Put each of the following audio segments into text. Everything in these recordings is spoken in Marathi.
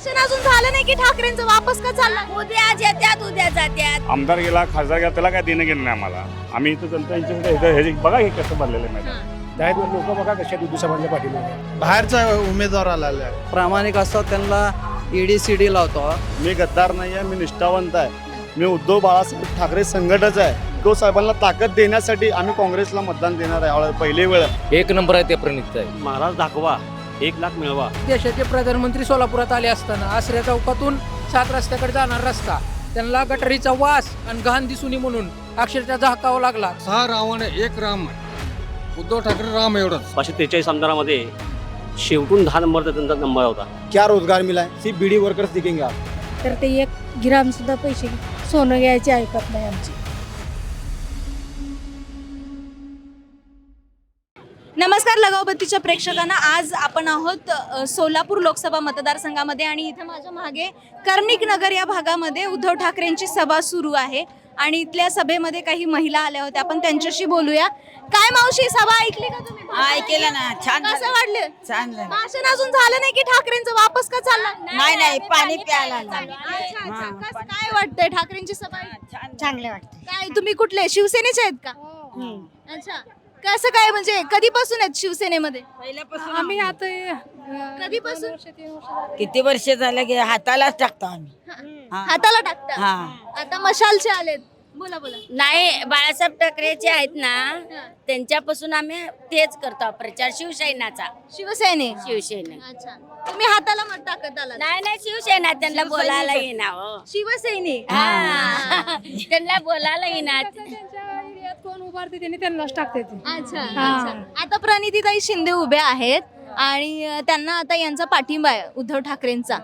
भाषण अजून झालं नाही की ठाकरेंचं वापस का चाललं? उद्या आज येत्यात उद्या जात्यात. आमदार गेला खासदार गेला त्याला काय देणं घेणं नाही आम्हाला. आम्ही इथं जनता यांच्याकडे हे- बघा हे कसं भरलेलं आहे मैदान दहा लोक बघा कशा दुधू साहेबांच्या पाठीमागे. बाहेरचा उमेदवार आलेला आहे प्रामाणिक असतात त्यांना ईडी सी डी लावतो. मी गद्दार नाही आहे मी निष्ठावंत आहे. मी उद्धव बाळासाहेब ठाकरे संघटच आहे. उद्धव साहेबांना ताकद देण्यासाठी आम्ही काँग्रेसला मतदान देणार आहे पहिली वेळ. एक नंबर आहे ते प्रणित आहे महाराज दाखवा. एक लाख मिळवा. देशाचे प्रधानमंत्री सोलापुरात आले असताना आसऱ्या चौकातून सात रस्त्याकडे जाणार रस्ता त्यांना गटारीचा वास आणि घाण दिसून येई म्हणून अक्षरशः झाकावा लागला. सहा रावण एक राम उद्धव ठाकरे राम एवढंच. पाचशे त्रेचाळीस आमदारामध्ये शेवटून दहा नंबरचा त्यांचा नंबर होता. क्या रोजगार मिला है? सिर्फ बीडी वर्कर्स दिखेंगे आप. तर ते एक ग्राम सुद्धा पैसे सोनं घ्यायचे ऐकत नाही आमची. लगावबत्तीच्या प्रेक्षकांना आज आपण आहोत अ, सोलापूर लोकसभा मतदारसंघामध्ये आणि इथं माझ्या मागे कर्णिक नगर या भागामध्ये उद्धव ठाकरेंची सभा सुरू आहे. आणि इथल्या सभेमध्ये काही महिला आल्या होत्या. आपण त्यांच्याशी बोलूया. काय मावशी सभा ऐकली का तुम्ही? ऐकलं ना. छान कसं वाटलं? छान झालं. भाषण अजून झालं नाही की ठाकरेंचं? वापस का चाललं? नाही नाही पाणी प्यायला अच्छा अच्छा. कसं काय वाटतंय ठाकरेंची सभा? ऐकून? चांगले वाटते काय तुम्ही कुठले? शिवसेनेचे आहेत का? अच्छा. कसं काय म्हणजे कधीपासून आहेत शिवसेनेमध्ये? आम्ही कधीपासून? किती वर्ष झालं की हातालाच टाकतो आम्ही. हा. हाताला टाकता? हा. आता मशालचे आलेत. बोला बोला. नाही बाळासाहेब ठाकरेचे आहेत ना त्यांच्यापासून आम्ही तेच करतो प्रचार शिवसेनाचा. शिवसेने? शिवसेना. अच्छा. तुम्ही हाताला मत टाकत आला नाही नाही शिवसेना त्यांना बोलायला येणार हो. शिवसेने? हा. त्यांना बोलायला येणार कोण उभारते त्यांनी त्यांनाच टाकते अच्छा अच्छा. आता प्रणितीताई शिंदे उभ्या आहेत आणि अ, त्यांना आता यांचा पाठिंबा आहे उद्धव ठाकरेंचा.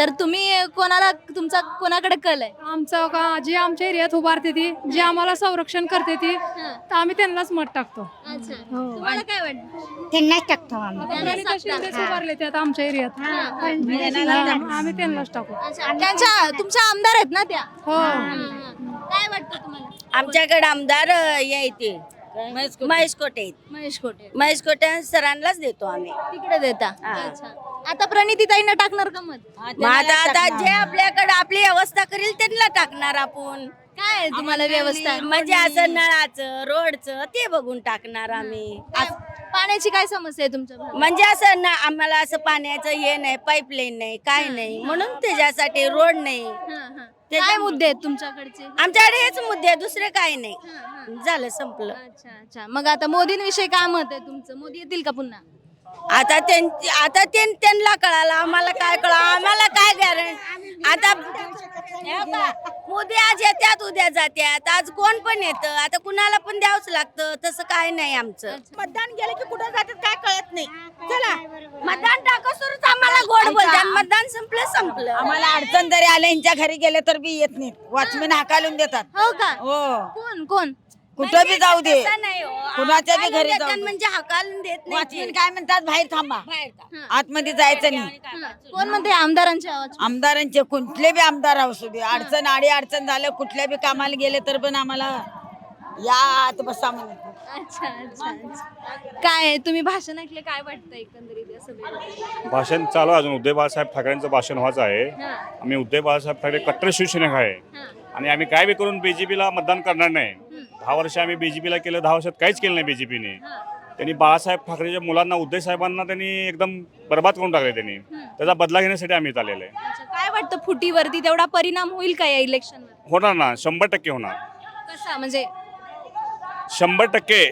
तर तुम्ही कोणाला तुमचा कोणाकडे कल आहे? आमचं का जे आमच्या एरियात उभारते ती जे आम्हाला संरक्षण करते ती तर आम्ही त्यांनाच मत टाकतो. अच्छा. तुम्हाला काय वाटतं? त्यांनाच टाकतो आम्ही. त्यांनाच टाकता. शिंदेच उभारले त्यात आमच्या एरियात. हा. हा, आम्ही त्यांनाच टाकू. अच्छा. त्यांच्या तुमच्या आमदार आहेत ना त्या? हो. काय वाटतं तुम्हाला? आमच्याकडे आमदार अं, हे येते महेश कोटे. महेश कोटे महेश कोटे सरांनाच देतो आम्ही. तिकडे देता. हा. अच्छा. आता प्रणितीताईंना टाकणार का मत? मग आता आता जे आपल्याकडे आपली व्यवस्था करील त्यांना टाकणार आपण. काय आहे तुम्हाला व्यवस्था? म्हणजे असं नळाचं रोडचं ते बघून टाकणार आम्ही. काय- पाण्याची काय समस्या आहे तुमच्या भागात? म्हणजे असं ना आम्हाला असं पाण्याचं हे नाही पाईपलाईन नाही काय नाही. म्हणून त्याच्यासाठी रोड नाही. हा, हा. काय मुद्दे आहेत तुमच्याकडचे? आमच्याकडे हेच मुद्दे आहे, दुसरे काही नाही. झालं संपलं. अच्छा अच्छा. मग आता मोदींविषयी काय मत आहे तुमचं? मोदी येतील का पुन्हा? आता त्यांची आता त्यां- त्यांना कळालं आम्हाला काय कळा आम्हाला काय गॅरंटी आता हे बघा, मोदी आज येत्यात उद्या जात्यात. आज कोण पण येतं आता कुणाला पण द्यावंच लागतं तसं काय नाही आमचं. मतदान गेलं की कुठं जातात काय कळत नाही. चला. मतदान टाकसूनच आम्हाला गोड बोलतात. मतदान संपलं संपलं. आम्हाला अडचण जरी आले यांच्या घरी गेले तर बी येत नाहीत. वॉचमॅन हाकालून देतात. हो का? हो. कोण कोण? कुठं बी जाऊ दे. तसं नाही हो. कुणाच्या बी घरी देतात जाऊ दे. म्हणजे हाकालून देत नाही. काय म्हणतात? बाहेर थांबा. बाहेर जा. आतमध्ये जायचं नाही. हा. कोण म्हणते आमदारांचे आवाज? आमदारांचे कुठले बी आमदार असू दे. अडचण आडी अडचण झालं कुठल्या बी कामाला गेले तर पण आम्हाला या आत बसा म्हणून. अच्छा अच्छा अच्छा. काय? तुम्ही भाषण ऐकले काय वाटतं एकंदरीत या सभेबद्दल? भाषण चालू आहे. अजून उद्धव बाळासाहेब ठाकरेंचं भाषण व्हायचं आहे. हा, आम्ही उद्धव बाळासाहेब ठाकरे कट्टर शिवसैनिक आहे. हा. आणि आम्ही काय बी करून बीजेपीला मतदान करणार नाही. दहा वर्ष आम्ही बीजेपीला केलं दहा वर्षात काहीच केलं नाही बीजेपीने त्यांनी बाळासाहेब ठाकरेच्या मुलांना उद्धव साहेबांना त्यांनी एकदम बर्बाद करून टाकले त्यांनी. त्याचा बदला घेण्यासाठी आम्ही इथं आलेलो आहे. काय वाटतं फुटीवरती? तेवढा परिणाम होईल का या इलेक्शनवर होणार ना शंभर टक्के होणार. कसा? म्हणजे शंभर टक्के.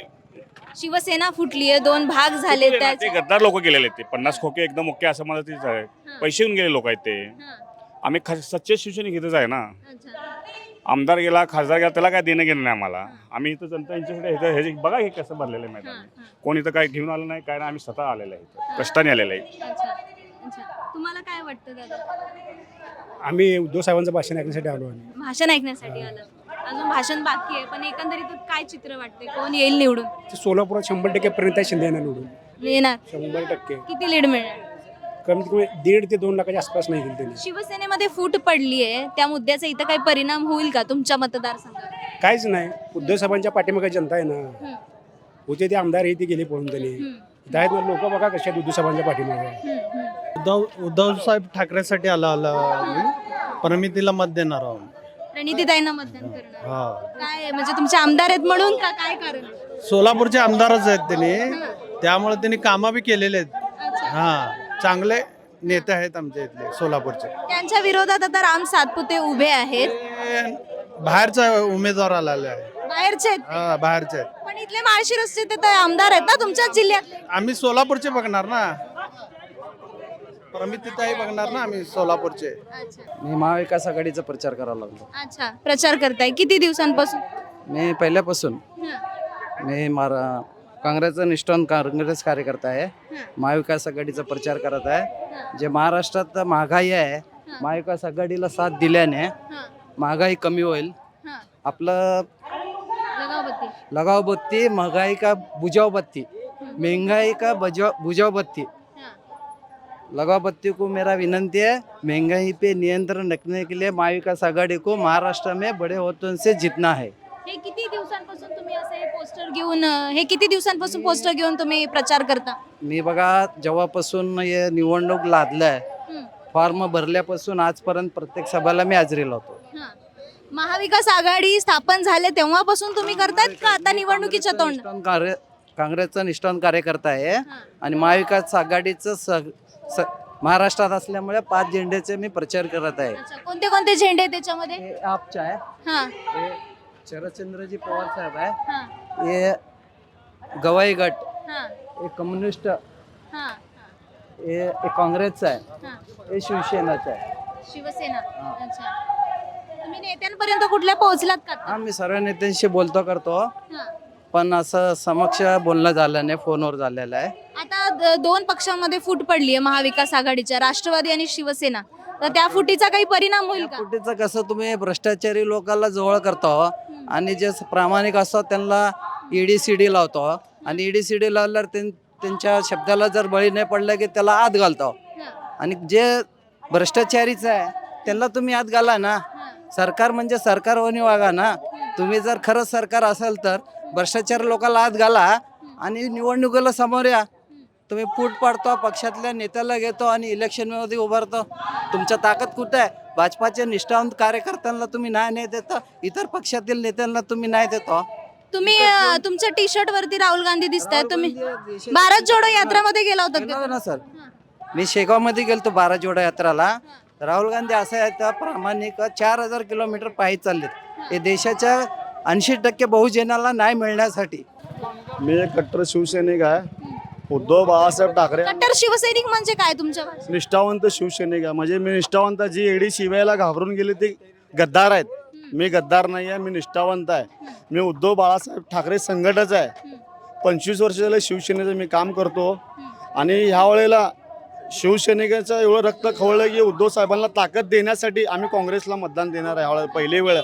शिवसेना फुटली आहे दोन भाग झाले ते त्याचे. गद्दार लोक गेलेले आहेत ते. पन्नास खोके एकदम ओके असं मला तेच आहे. पैसे घेऊन गेले लोक आहेत ते. आम्ही सच्चे शिवसैनिक इथंच आहे ना. अच्छा. आमदार गेला खासदार गेला त्याला काय देणं घेणं नाही आम्हाला. आम्ही इथं जनता यांच्याकडे इथं हे जे- बघा हे कसं भरलेलं आहे मैदान. कोण इथं काय घेऊन आलं नाही काय नाही आम्ही स्वतः आलेलं आहे इथं. कष्टाने आलेलं आहे. अच्छा अच्छा. तुम्हाला काय वाटतं दादा? आम्ही उद्धव साहेबांचं भाषण ऐकण्यासाठी आलो आम्ही. भाषण ऐकण्यासाठी आलं अजून भाषण बाकी आहे पण एकंदरीत काय चित्र वाटते कोण येईल निवडून? ते सोलापुरात शंभर टक्के पर्यंत शिंदे यांना निवडून. येणार. शंभर टक्के. किती लीड मिळणार? कमीत कमी दीड ते दोन लाखाच्या आसपास नाही त्यांनी. शिवसेनेमध्ये फूट पडली आहे त्या मुद्द्याचा इथं काही परिणाम होईल का तुमच्या मतदारसंघात? काहीच नाही. उद्धव साहेबांच्या पाठीमागे जनता आहे ना. होते ते आमदार हे ते गेले पळून त्यांनी. हम्म. आहेत लोक बघा कशा उद्धव साहेबांच्या पाठीमागे. उद्धव उद्धव साहेब ठाकरेसाठी आला आला. पण मी तिला मत देणार आहोत. प्रणितीताईंना मतदान करणार. हा. काय म्हणजे तुमचे आमदार आहेत म्हणून का काय कारण? सोलापूरचे आमदारच आहेत त्यांनी. त्यामुळे त्यांनी कामं बी केलेले आहेत. हा. चांगले नेते आहेत आमच्या इथले सोलापूरचे. त्यांच्या विरोधात आता राम सातपुते उभे आहेत. ते बाहेरचा उमेदवार आलेला आहे बाहेरचे आहेत. हा बाहेरचे आहेत. पण इथले माळशिरसचे ते तर आमदार आहेत ना तुमच्याच जिल्ह्यात? आम्ही सोलापूरचे बघणार ना. प्रमितीताई बघणार ना आम्ही सोलापूरचे. अच्छा. मी महाविकास आघाडीचा प्रचार करायला लागलो. अच्छा प्रचार करताय. किती दिवसांपासून? मी पहिल्यापासून. हं. मी मारा काँग्रेसचा निष्ठान काँग्रेस कार्यकर्ता आहे. महाविकास आघाडीचा प्रचार करत आहे. जे महाराष्ट्रात महागाई आहे महाविकास आघाडीला साथ दिल्याने महागाई कमी होईल. आपलं लगाव बत्ती. महागाई का बुझाव बत्ती महंगाई का बजाव बुझाव बत्ती लगाव बत्ती को मेरा विनंती है महंगाई पे नियंत्रण रखने के लिए महाविकास आघाड़ी को महाराष्ट्र में बड़े होतों से जीतना है। हे किती दिवसांपासून तुम्ही असं हे पोस्टर घेऊन अं, हे किती दिवसांपासून पोस्टर घेऊन तुम्ही प्रचार करता? मी बघा जेव्हापासून हे निवडणूक लादलंय हं. फॉर्म भरल्यापासून आजपर्यंत प्रत्येक सभेला मी हजेरी लावतो हं. महाविकास आघाडी स्थापन झाले तेव्हापासून तुम्ही करतायत का आता निवडणुकीच्या तोंड? निष्ठावंत कार्य काँग्रेसचा निष्ठावंत कार्यकर्ता आहे. आणि महाविकास आघाडीचं स स- महाराष्ट्रात असल्यामुळे पाच झेंडेचे मी प्रचार करत आहे. कोणते कोणते झेंडे आहेत त्याच्यामध्ये? हे आपच्या आहे. हा. हे शरदचंद्रजी पवार साहेब आहे. हा. हे गवाई गट. हा. हे कम्युनिस्ट. हा हे हे काँग्रेसचं आहे. हा. हे. शिवसेनाचं आहे. शिवसेना. अच्छा. तुम्ही नेत्यांपर्यंत कुठल्या पोहोचलात का आता? हा मी सर्व नेत्यांशी बोलतो करतो. हा. पण असं समक्ष बोलणं झालं नाही फोनवर झालेलं आहे. आता द- दोन पक्षांमध्ये फूट पडली आहे महाविकास आघाडीच्या राष्ट्रवादी आणि शिवसेना. तर त्या फुटीचा काही परिणाम होईल का? कुठेचं कसं तुम्ही भ्रष्टाचारी लोकांना जवळ करतो आणि जे प्रामाणिक असतात त्यांना ईडी सी डी लावतो. आणि ईडी सी डी लावल्यावर त्यां- त्यांच्या शब्दाला जर बळी नाही पडलं की त्याला आत घालतो. आणि जे भ्रष्टाचारीच आहे त्यांना तुम्ही आत घाला ना. सरकार म्हणजे सरकार वागा ना. तुम्ही जर खरंच सरकार असेल तर भ्रष्टाचार लोकांना आत घाला आणि निवडणुकीला समोर या. तुम्ही फूट पाडतो पक्षातल्या नेत्याला घेतो आणि इलेक्शनमध्ये उभारतो. तुमच्या ताकद कुठं आहे? भाजपाच्या निष्ठावंत कार्यकर्त्यांना तुम्ही न्याय नाही देता इतर पक्षातील नेत्यांना तुम्ही न्याय देतो? तुम्ही अं, तुमच्या टी शर्ट वरती राहुल गांधी दिसताय तुम्ही भारत जोडो यात्रामध्ये गेला होता गेलो का ना सर? मी शेगावमध्ये गेलतो बारा जोडा यात्राला. राहुल गांधी असं आहे त्या प्रामाणिक चार हजार किलोमीटर पायी चाललेत. हे. देशाच्या ऐंशी टक्के बहुजनाला न्याय मिळण्यासाठी. मी एक कट्टर शिवसैनिक आहे. उद्धव बाळासाहेब ठाकरे. कट्टर शिवसैनिक म्हणजे काय तुमच्या भाषेत? निष्ठावंत शिवसैनिक आहे. म्हणजे मी निष्ठावंत जी एडी शिवायला घाबरून गेली ती गद्दार आहेत. मी गद्दार नाही आहे मी निष्ठावंत आहे. मी उद्धव बाळासाहेब ठाकरे संघटच आहे. पंचवीस वर्ष झालं शिवसेनेचं मी काम करतो. आणि ह्या वेळेला शिवसैनिकाचं एवढं रक्त खवळलं की उद्धव साहेबांना ताकद देण्यासाठी आम्ही काँग्रेसला मतदान देणार आहे. ह्यावेळेला पहिली वेळ.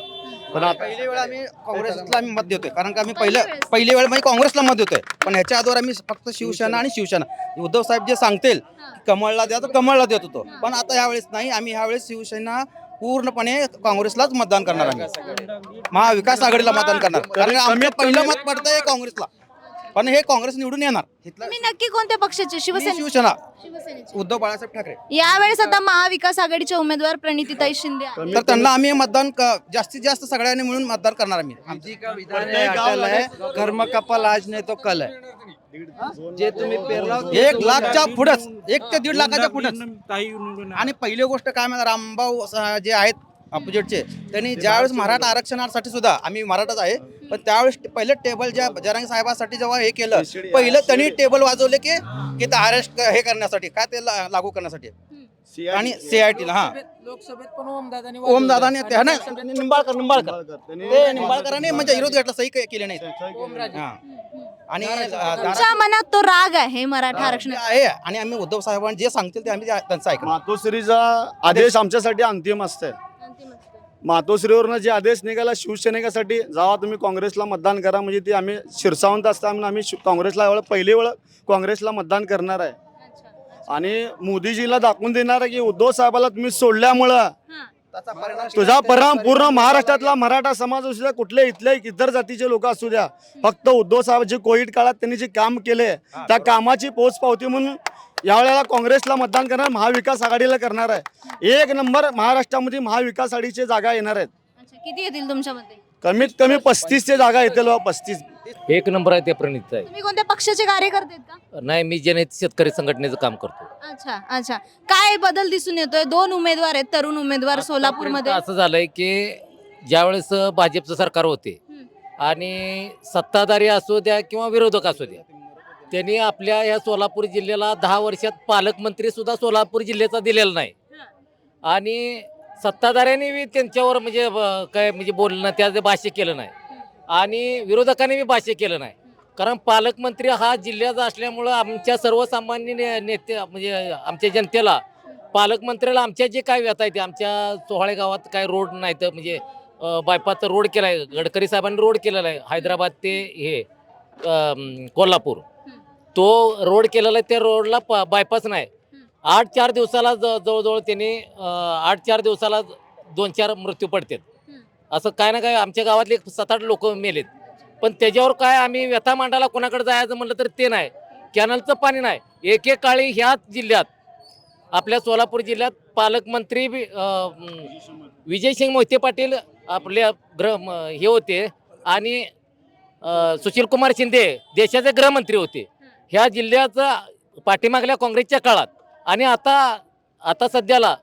पण आता पहिली वेळ आम्ही काँग्रेसला आम्ही मत देतोय. कारण का आम्ही पहिलं पहिली वेळ म्हणजे काँग्रेसला मत देतोय. पण ह्याच्या आधीवर आम्ही फक्त शिवसेना आणि शिवसेना. उद्धव साहेब जे सांगतील कमळला द्या तर कमळला देत होतो. पण आता ह्यावेळेस नाही. आम्ही ह्यावेळेस शिवसेना पूर्णपणे काँग्रेसलाच मतदान करणार आम्ही. महाविकास आघाडीला मतदान करणार. कारण का आमचं पहिलं मत पडतंय काँग्रेसला. पण हे काँग्रेस निवडून येणार. तुम्ही नक्की कोणत्या पक्षाचे? मी शिवसेना शिवसेना. शिवसेनेचे. उद्धव बाळासाहेब ठाकरे. यावेळेस आता महाविकास आघाडीचे उमेदवार प्रणितीताई शिंदे आहेत. तर त्यांना आम्ही मतदान क- जास्तीत जास्त सगळ्यांनी मिळून मतदान करणार आम्ही. का विधान अटल कर्म कपाल आज नाही तो कल आहे. जे तुम्ही पेरला एक लाखच्या पुढंच एक ते दीड लाखाच्या पुढंच. आणि पहिली गोष्ट काय माहिती रामभाऊ जे आहेत अपोजिटचे त्यांनी ज्यावेळेस मराठा आरक्षणासाठी सुद्धा आम्ही मराठाच आहे पण त्यावेळेस पहिलं टेबल ज्या जरांगी साहेबांसाठी जेव्हा हे केलं पहिलं त्यांनी टेबल वाजवले की की ते अरेस्ट हे करण्यासाठी काय ते ला- लागू करण्यासाठी. आणि सीआयटीला हा. लोकसभेत पण ओमदादानी ओम दादाने ते हा ना निंबाळकर निंबाळकर. ते निंबाळकरांनी म्हणजे विरोध घेतला सही के- केले नाही. ओमराजे हा. आणि अं, दारा- तुमच्या मनात तो राग आहे मराठा आरक्षण आहे. आणि आम्ही उद्धव साहेबांनी जे सांगतील ते आम्ही त्यांचं ऐकणार. मातोश्रीचा आदेश आमच्यासाठी अंतिम असतंय. मातोश्रीवरनं जे आदेश निघाला शिवसैनिकासाठी जेव्हा तुम्ही काँग्रेसला मतदान करा म्हणजे ती आम्ही शिरसावंत असताना आम्ही शि- काँग्रेसला एवढं पहिली वेळ काँग्रेसला मतदान करणार आहे. आणि मोदीजीला दाखवून देणार आहे की उद्धव साहेबाला तुम्ही सोडल्यामुळं त्याचा परिणाम तुझा परिणाम पूर्ण महाराष्ट्रातला मराठा समाज असू द्या कुठल्या इथल्या इतर जातीचे लोक असू द्या फक्त उद्धव साहेब जे कोविड काळात त्यांनी जे काम केले त्या कामाची पोच पावती म्हणून यावेळेला काँग्रेसला मतदान करणार महाविकास आघाडीला करणार आहे. एक नंबर महाराष्ट्रामध्ये महाविकास आघाडीचे जागा येणार आहेत. अच्छा किती येतील तुमच्यामध्ये कमीत कमी पस्तीसचे जागा येतील बा, पस्तीस. एक नंबर आहे ते प्रणित आहे. तुम्ही कोणत्या पक्षाचे कार्यकर्ते आहेत का? नाही मी जनहित शेतकरी संघटनेचं काम करतो. अच्छा अच्छा. काय बदल दिसून येतोय? दोन उमेदवार आहेत तरुण उमेदवार सोलापूरमध्ये. आतापर्यंत असं झालंय की ज्यावेळेस भाजपचं सरकार होते आणि सत्ताधारी असू द्या किंवा विरोधक असू द्या त्यांनी आपल्या या सोलापूर जिल्ह्याला दहा वर्षात पालकमंत्री सुद्धा सोलापूर जिल्ह्याचा दिलेला नाही. आणि सत्ताधाऱ्यांनी बी त्यांच्यावर म्हणजे ब- काय म्हणजे बोलणं त्याचं भाष्य केलं नाही. आणि विरोधकांनी बी भाष्य केलं नाही. कारण पालकमंत्री हा जिल्ह्याचा असल्यामुळं आमच्या सर्वसामान्य ने- नेते म्हणजे आमच्या जनतेला पालकमंत्र्याला आमच्या जे काय व्यथा आहे ते आमच्या सोहाळे गावात काय रोड नाही तर म्हणजे बायपासचा रोड केला आहे गडकरी साहेबांनी रोड केलेला आहे हैदराबाद ते हे अं, कोल्हापूर. तो रोड केलेला आहे त्या रोडला प- बायपास नाही. आठ चार दिवसाला ज- जवळजवळ त्यांनी अं, आठ चार दिवसाला दोन चार मृत्यू पडतात. असं काय ना काय आमच्या गावातले सात आठ लोक मेलेत. पण त्याच्यावर काय आम्ही व्यथा मांडायला कोणाकडे जायचं म्हटलं तर ते नाही. कॅनलचं पाणी नाही. एकेकाळी ह्याच जिल्ह्यात आपल्या सोलापूर जिल्ह्यात पालकमंत्री बी, अं, विजयसिंग मोहिते पाटील आपल्या गृह म- हे होते आणि सुशीलकुमार शिंदे देशाचे गृहमंत्री होते. ह्या जिल्ह्याचा पाठीमागल्या काँग्रेसच्या काळात आणि आता आता सध्याला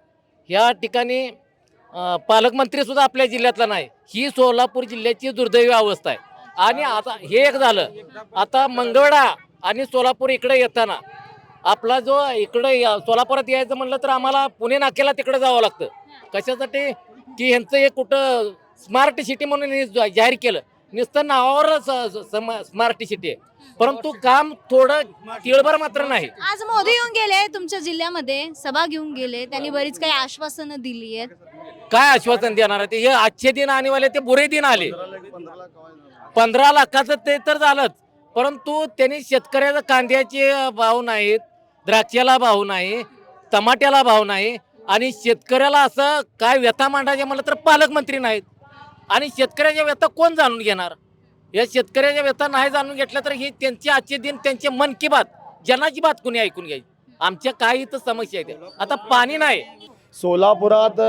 ह्या ठिकाणी पालकमंत्रीसुद्धा आपल्या जिल्ह्यातला नाही. ही सोलापूर जिल्ह्याची दुर्दैवी अवस्था आहे. आणि आता हे एक झालं. आता मंगळा आणि सोलापूर इकडे येताना आपला जो इकडे या- सोलापुरात यायचं म्हणलं तर आम्हाला पुणे नाक्याला तिकडे जावं लागतं. कशासाठी? की ह्यांचं एक कुठं स्मार्ट सिटी म्हणून हे जाहीर केलं. नुसतं नावावरच स्मार्ट सिटी आहे. परंतु काम थोडं तिळभर मात्र नाही. आज मोदी येऊन गेले तुमच्या जिल्ह्यामध्ये सभा घेऊन गेले त्यांनी बरीच काही आश्वासनं दिली आहेत. काय आश्वासन देणार आहे ते? हे आजचे दिन आणि वाले ते बुरे दिन आले. पंधरा लाखाचं ते तर झालंच. परंतु त्यांनी शेतकऱ्याचा कांद्याचे भाव नाहीत द्राक्षाला भाव नाही टमाट्याला भाव नाही आणि शेतकऱ्याला असं काय व्यथा मांडायचे म्हणलं तर पालकमंत्री नाहीत. आणि शेतकऱ्याच्या व्यथा कोण जाणून घेणार? या शेतकऱ्याच्या व्यथा नाही जाणून घेतल्या तर ही त्यांचे आजचे दिन त्यांचे मन की बात जनाची बात कोणी ऐकून घ्यायची? आमच्या काही तर समस्या आहेत. आता पाणी नाही. सोलापुरात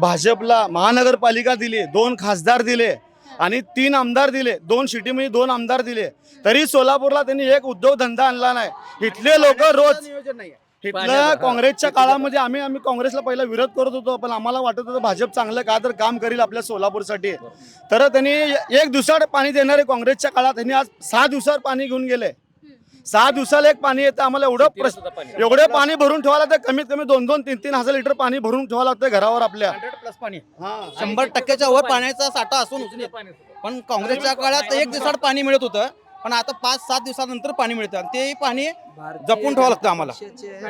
भाजपला महानगरपालिका दिली दोन खासदार दिले आणि तीन आमदार दिले दोन सिटीमध्ये दोन आमदार दिले. तरी सोलापूरला त्यांनी एक उद्योग धंदा आणला नाही. इथले लोक रोज इथलं काँग्रेसच्या काळामध्ये आम्ही आम्ही काँग्रेसला पहिला विरोध करत होतो पण आम्हाला वाटत होतं भाजप चांगलं का तर काम करील आपल्या सोलापूरसाठी. तर त्यांनी एक दिवसाड पाणी देणारे काँग्रेसच्या काळात त्यांनी आज सहा दिवसावर पाणी घेऊन गेले. सहा दिवसाला एक पाणी येतं आम्हाला एवढं प्रश्न एवढे पाणी भरून ठेवायला तर कमीत कमी दोन दोन तीन तीन हजार लिटर पाणी भरून ठेवावं लागतं घरावर आपल्या. प्लस पाणी. शंभर टक्क्याच्या वर पाण्याचा साठा असून पण काँग्रेसच्या काळात एक दिवसात पाणी मिळत होतं. पण आता पाच सात दिवसानंतर पाणी मिळतं आणि ते पाणी जपून ठेवावं लागतं आम्हाला.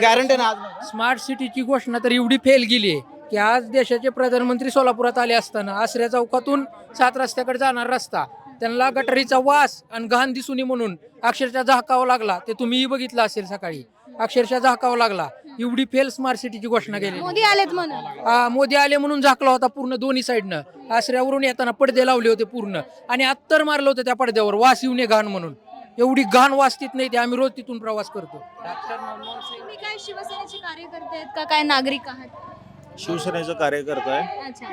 गॅरंटी ना स्मार्ट सिटीची घोषणा तर एवढी फेल गेली आहे की आज देशाचे प्रधानमंत्री सोलापुरात आले असताना आसऱ्या चौकातून सात रस्त्याकडे जाणार रस्ता. त्यांना गटारीचा वास आणि घाण दिसून म्हणून अक्षरशः झाकावा लागला. ते तुम्हीही बघितलं असेल सकाळी. अक्षरशः झाकावा लागला. एवढी फेल स्मार्ट सिटीची घोषणा केली. मोदी आलेत म्हणून. हा मोदी आले म्हणून झाकला होता पूर्ण दोन्ही साईडनं आसऱ्यावरून येताना पडदे लावले होते पूर्ण. आणि अत्तर मारलं होतं त्या पडद्यावर वास येऊ नये घाण म्हणून. एवढी घाण वास तिथ नाही ते आम्ही रोज तिथून प्रवास करतो. तुम्ही काय शिवसेनेचे कार्यकर्ते आहेत का? काय नागरिक आहात? शिवसेनेचं कार्यकर्ता आहे अच्छा.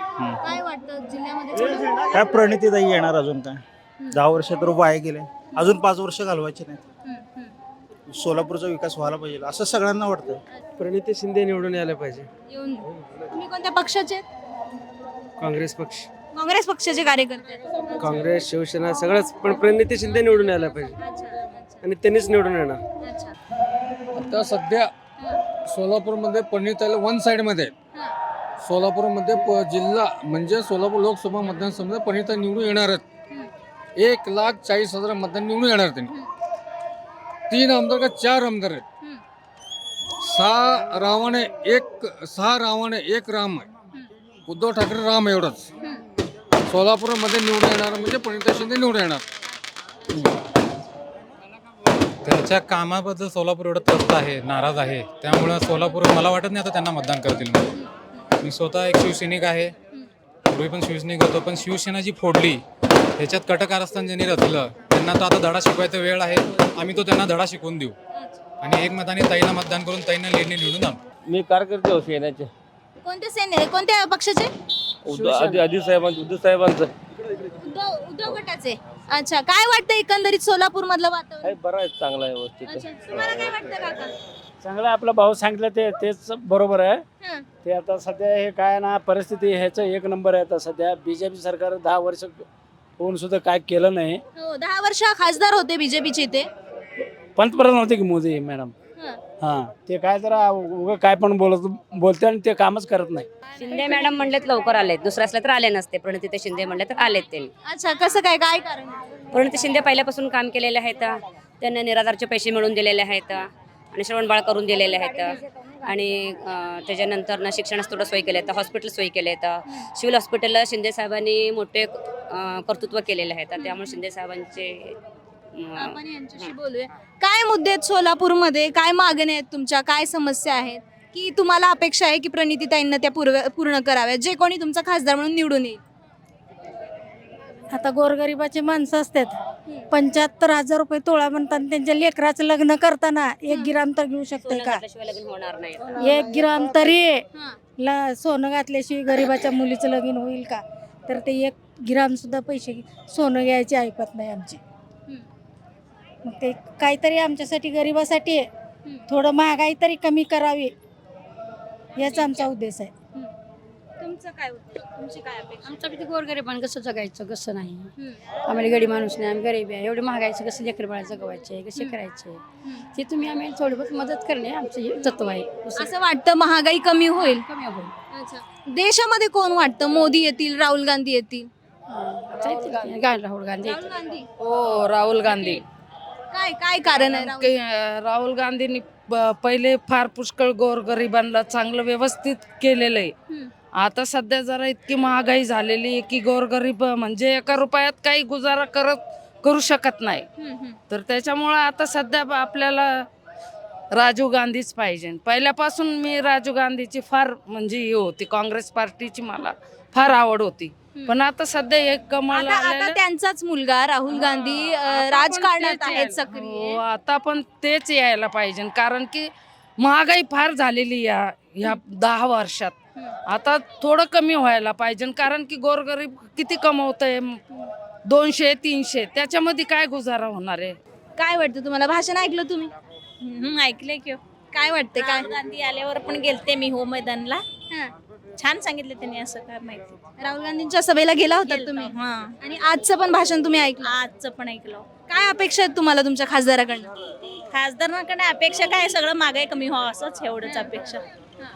काय वाटतं जिल्ह्यामध्ये? काय प्रणितीताई येणार अजून काय? दहा वर्ष तर वाया गेले. अजून पाच वर्ष घालवायचे नाही हम्म, हम्म. सोलापूरचा विकास व्हायला पाहिजे असं सगळ्यांना वाटतं प्रणिती शिंदे निवडून यायला पाहिजे. येऊन तुम्ही कोणत्या पक्षाचे? आहेत? काँग्रेस पक्ष. काँग्रेस पक्षाचे कार्यकर्ते. आहेत. काँग्रेस शिवसेना सगळंच. पण प्रणिती शिंदे निवडून यायला पाहिजे. आणि त्यांनीच निवडून येणार. अच्छा. आता सध्या सोलापूरमध्ये पन्नीर वन साईडमध्ये. सोलापूरमध्ये प जिल्हा म्हणजे सोलापूर लोकसभा मतदारसंघात पन्नीर निवडून येणार आहेत एक लाख चाळीस हजार मतदान निवडून येणार त्यांनी. तीन आमदार का चार आमदार आहेत. सहा रावाने एक सहा रावाने एक राम आहे. उद्धव ठाकरे राम एवढंच. सोलापूरमध्ये निवडून येणार म्हणजे पणिता शिंदे निवडून येणार. त्यांच्या कामाबद्दल सोलापूर एवढं त्रस्त आहे नाराज आहे. त्यामुळं सोलापूर मला वाटत नाही आता त्यांना मतदान करतील. मी स्वतः एक शिवसैनिक आहे. पूर्वी पण शिवसैनिक होतो पण शिवसेना जी फोडली त्याच्यात कट कारस्थान ज्यांनी रचलं त्यांना तो आता धडा शिकवायचा वेळ आहे. आम्ही तो त्यांना धडा शिकवून देऊ. आणि एकमताने ताईंना मतदान करून ताईंना लेणी निवडून आणू. मी कार्यकर्ते होते सेनेचे. कोणते सेने? कोणत्या पक्षाचे? आधी आधी साहेबांचं उद्धव साहेबांचं. उद्धव उद्धव गटाचे. अच्छा काय वाटतं एकंदरीत सोलापूर मधलं वातावरण? आहे बरं आहे चांगलं आहे व्यवस्थित अच्छा तुम्हाला काय वाटतं काका? चांगलं आपला भाऊ सांगितलं ते तेच बरोबर आहे. हं. ते आता सध्या हे काय ना परिस्थिती ह्याचं एक नंबर आहे. आता सध्या बीजेपी सरकार दहा वर्ष होऊन सुद्धा काय केलं नाही. हो दहा वर्ष खासदार होते बीजेपीचे ते. पंतप्रधान होते की मोदी मॅडम? हं. हां ते काय जरा उगं काय पण बोलत बोलते आणि ते कामच करत नाही. शिंदे मॅडम म्हणलेत लवकर आलेत. दुसरं असलं तर आले नसते. प्रणिती ते शिंदे म्हणले तर आलेत त्यांनी अच्छा कसं काय काय कारण? प्रणिती शिंदे पहिल्यापासून काम केलेले आहेत. त्यांना निराधारचे पैसे मिळवून दिलेले आहेत. आणि श्रवणबाळ करून दिलेले आहेत. आणि त्याच्यानंतर ना शिक्षणास थोडं सोयी केले आहेत. हॉस्पिटल सोयी केले आहेत. सिव्हिल हॉस्पिटलला शिंदे साहेबांनी मोठे कर्तृत्व केलेले आहेत त्यामुळे शिंदे साहेबांचे आपण यांच्याशी बोलूया. काय मुद्दे आहेत सोलापूरमध्ये? काय मागण्या आहेत तुमच्या? काय समस्या आहेत? की तुम्हाला अपेक्षा आहे की प्रणितीताईंना त्या पूर्व पूर्ण कराव्या जे कोणी तुमचा खासदार म्हणून निवडून येईल. आता गोरगरिबाचे माणसं असतात. पंच्याहत्तर हजार रुपये तोळा म्हणतात त्यांच्या लेकराचं लग्न करताना एक गिराम तर घेऊ शकते का? लग्न होणार नाही. एक गिराम तरी. ला सोनं घातल्याशिवाय गरीबाच्या मुलीचं लगीन होईल का? तर ते एक गिराम सुद्धा पैसे सोनं घ्यायचे ऐकत नाही आमची. मग ते काहीतरी आमच्यासाठी गरिबासाठी आहे. थोडं महागाई तरी कमी करावी. याच आमचा उद्देश आहे. तुमचं काय उत्तर? तुमची काय अपेक्षा? आमच्याकडे गोरगरिबांना कसं जगायचं कसं नाही. हम्म. आम्हाला गडी माणूस नाही आम्ही गरीब आहे. एवढे महागायचं कसं लेकर बाळा जगवायचे कसे करायचे? ते तुम्ही आम्ही थोडी बहुत मदत करणे आमचं हे तत्व आहे. दुसरं असं वाटतं महागाई कमी होईल? कमी होईल. अच्छा. देशामध्ये कोण वाटतं? मोदी येतील राहुल गांधी येतील? की? गा- राहुल गांधी राहुल गांधी. हो राहुल गांधी. काय काय कारण आहे राहुल? गांधींनी प- पहिले फार पुष्कळ गोरगरिबांना चांगलं व्यवस्थित केलेलं आहे. हम्म. आता सध्या जरा इतकी महागाई झालेली आहे की गोरगरीब म्हणजे एका रुपयात काही गुजारा करत करू शकत नाही. तर त्याच्यामुळं आता सध्या आपल्याला राजीव गांधीच पाहिजे. पहिल्यापासून मी राजीव गांधीची फार म्हणजे हे होती काँग्रेस पार्टीची मला फार आवड होती. पण आता सध्या एक कमळ आता आता आलेलं- त्यांचाच मुलगा राहुल गांधी अं, आता पण राजकारणात तेच आहेत यायला- सक्रिय. हो, आता पण तेच यायला पाहिजे. कारण की महागाई फार झालेली या ह्या दहा वर्षात. आता थोडं कमी व्हायला पाहिजे कारण की गोरगरीब किती कमवतंय? दोनशे तीनशे त्याच्यामध्ये काय गुजारा होणार आहे? काय वाटतं तुम्हाला? भाषण ऐकलं तुम्ही? ऐकलंय की काय वाटते काय? राहुल गांधी आल्यावर पण गेलते मी हो मैदानला. हां. छान सांगितलं त्यांनी असं काय माहिती. राहुल गांधींच्या सभेला गेला होता तुम्ही? हा. आणि आजचं पण भाषण तुम्ही ऐकलं? आजचं पण ऐकलं. काय अपेक्षा आहेत तुम्हाला तुमच्या खासदाराकडनं? खासदारांकडे अपेक्षा काय? सगळं मागाई कमी व्हावं असंच एवढंच अपेक्षा.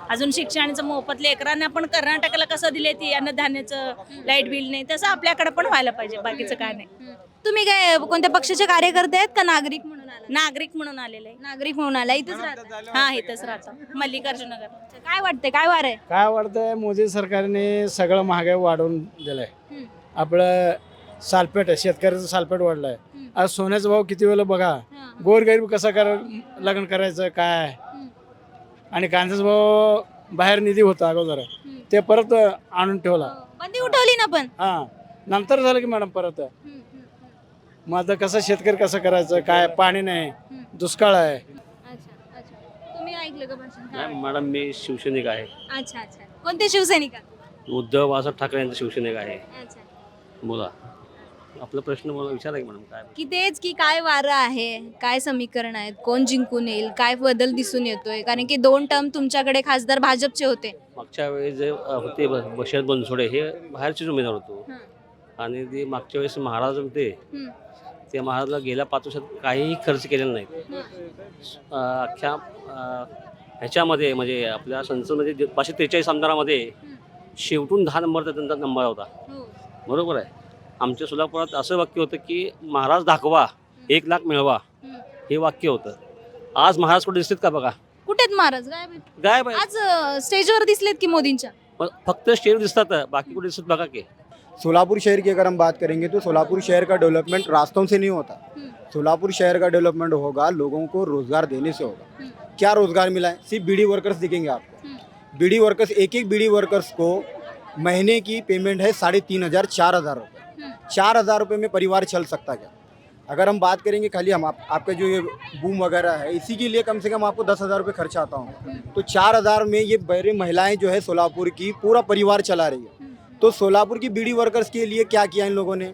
अजून शिक्षणाचं मोफत लेकरांना पण कर्नाटकाला कसं दिले ती? अन्नधान्याचं लाइट बिल नाही तसं आपल्याकडे पण व्हायला पाहिजे बाकीचं काय नाही. तुम्ही काय कोणत्या पक्षाचे कार्यकर्ते आहेत का नागरिक म्हणून आला नागरिक म्हणून आलेले. आहे नागरिक म्हणून आला इथेच राहता. हा इथंच राहतो. मल्लिकार्जुन नगर काय वाटतंय काय वार आहे? काय वाटतंय मोदी सरकारने सगळं महागाई वाढवून दिलंय. हम्म. आपलं सालपेट आहे शेतकऱ्याचं सालपेट वाढलंय. हम्म. आज सोन्याचा भाव किती वेळेला बघा. हां. गोरगरीब कसं कर लग्न करायचं काय? आणि कांद्याचा भाव बाहेर निधी होता अगोदर. ते परत आणून ठेवला. बंदी उठवली ना पण? हा. नंतर झालं की मॅडम परत. मग आता कसं शेतकरी कसं करायचं? काय पाणी नाही. दुष्काळ आहे. अच्छा अच्छा. तुम्ही ऐकलं का भाषण नाही, मॅडम मी शिवसैनिक आहे. अच्छा अच्छा. कोणते शिवसैनिक? आहात? उद्धव बाळासाहेब ठाकरे यांचा शिवसैनिक आहे. अच्छा. बोला. आपला प्रश्न मला विचारा की मॅडम काय की तेच की काय वारं आहे काय समीकरण आहेत कोण जिंकून येईल काय बदल दिसून येतोय? कारण की दोन टर्म तुमच्याकडे खासदार भाजपचे होते. मागच्या वेळेस जे अ, होते ब- बशरत बनसोडे हे बाहेरचेच उमेदवार होतो. हं. आणि ते मागच्या वेळेस महाराज होते. हं. ते महाराजला गेल्या पाच वर्षात काहीही खर्च केलेला नाही. अ, अख्ख्या अ, ह्याच्यामध्ये म्हणजे आपल्या संसदमध्ये जे पाचशे त्रेचाळीस आमदारामध्ये शेवटून दहा नंबरचा त्यांचा नंबर होता. हो. बरोबर आहे. आमच्या सोलापुरात असं वाक्य होतं की महाराज दाखवा एक लाख मिळवा. हं. वाक्य होतं. आज महाराज कुठे दिसतात का बघा? कुठे आहेत महाराज? गायब आहेत. गायब आहे आज अं, स्टेजवर दिसलेत की मोदींच्या? मग फक्त स्टेज दिसतात बाकी कुठे दिसतात बघा की. सोलापुर शहर की अगर हम बात करेंगे तो सोलापुर शहर का डेवलपमेंट रास्तों से नहीं होता. हम्म। सोलापुर शहर का डेवलपमेंट होगा लोगों को रोजगार देने से होगा. क्या रोजगार मिला है? सिर्फ बीडी वर्कर्स दिखेंगे आपको. बीडी वर्कर्स एक एक बीडी वर्कर्स को महीने की पेमेंट है साढ़े तीन हज़ार चार हज़ार रुपये. चार हज़ार रुपये में परिवार चल सकता क्या? अगर हम बात करेंगे खाली हम आप, आपका जो ये बूम वगैरह है इसी के लिए कम से कम आपको दस हज़ार रुपये खर्चा आता होगा। तो चार हज़ार में ये बड़े महिलाएँ जो है सोलापुर की पूरा परिवार चला रही है। तो सोलापुर की बीडी वर्कर्स के लिए क्या किया इन लोगों ने?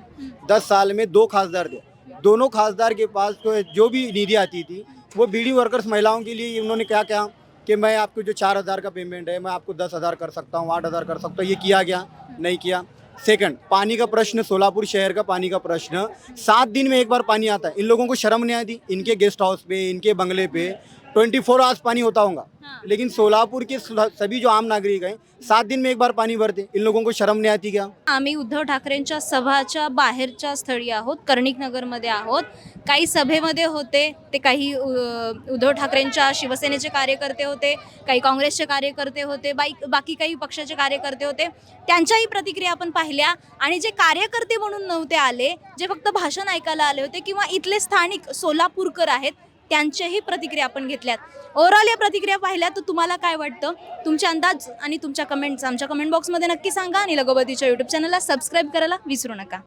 दस साल में दो खासदार दिए। दोनों खासदार के पास तो जो भी निधि आती थी वो बीडी वर्कर्स महिलाओं के लिए उन्होंने क्या किया कि मैं आपको जो चार हज़ार का पेमेंट है मैं आपको दस हज़ार कर सकता हूँ आठ हज़ार कर सकता हूँ ये किया गया नहीं किया। सेकंड पानी का प्रश्न सोलापुर शहर का पानी का प्रश्न। सात दिन में एक बार पानी आता है। इन लोगों को शर्म नहीं आती? इनके गेस्ट हाउस पे इनके बंगले पे ट्वेंटी फोर आवर्स पानी होता होगा। लेकिन सोलापुर के सभी जो आम नागरिक हैं सात दिन में एक बार पानी भरते इन लोगों को शर्म नहीं आती क्या? आम्ही उद्धव ठाकरेंच्या सभाच्या बाहेरच्या स्थळी आहोत कर्णिक नगरमध्ये आहोत. काही सभेमध्ये होते ते काही उद्धव ठाकरेंच्या शिवसेनेचे कार्यकर्ते होते काही काँग्रेसचे कार्यकर्ते होते बाई बाकी काही पक्षाचे कार्यकर्ते होते. त्यांच्याही प्रतिक्रिया आपण पाहिल्या आणि जे कार्यकर्ते म्हणून नव्हते आले जे फक्त भाषण ऐकायला आले होते किंवा इथले स्थानिक सोलापूरकर आहेत त्यांच्याही प्रतिक्रिया आपण घेतल्यात. ओव्हरऑल या प्रतिक्रिया पाहिल्या तर तुम्हाला काय वाटतं? तुमचे अंदाज आणि तुमच्या कमेंट्स आमच्या कमेंट बॉक्समध्ये नक्की सांगा आणि लगोबतीच्या यूट्यूब चॅनलला सबस्क्राईब करायला विसरू नका.